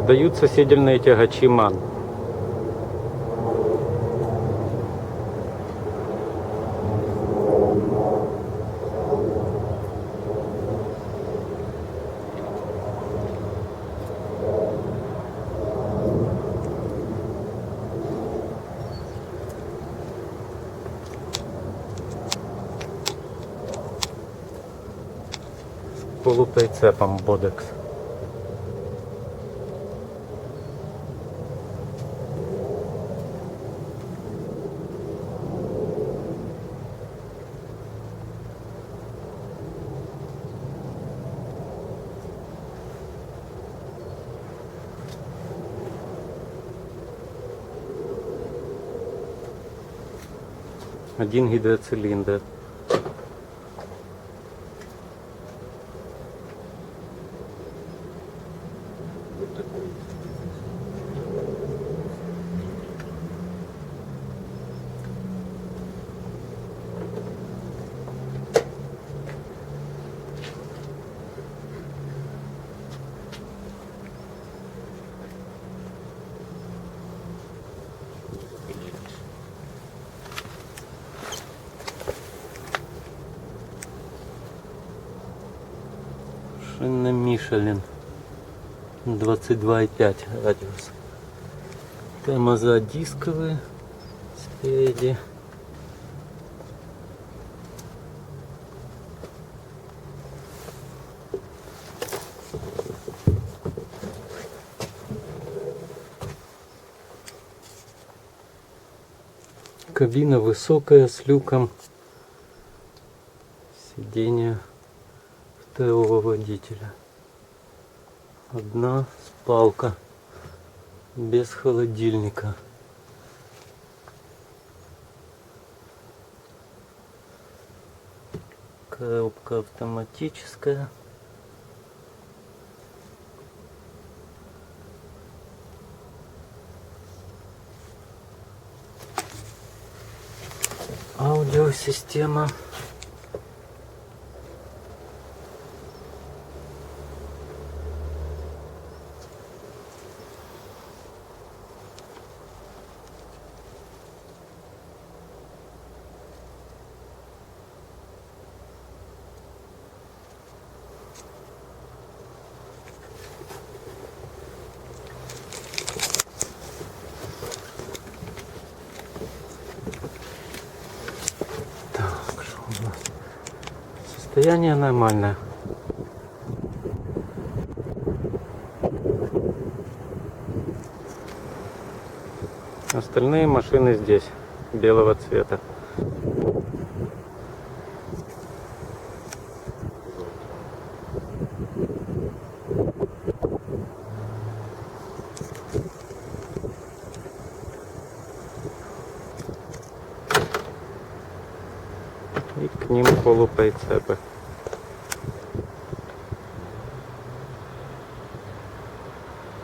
Даются седельные тягачи МАН. Полуприцепом Бодекс. Один гидроцилиндр. Шина Мишелин 22,5 радиус. Тормоза дисковые спереди. Кабина высокая с люком. Сиденье второго водителя. Одна спалка без холодильника. Коробка автоматическая. Аудиосистема. Состояние нормальное. Остальные машины здесь, белого цвета. К ним полуприцепы.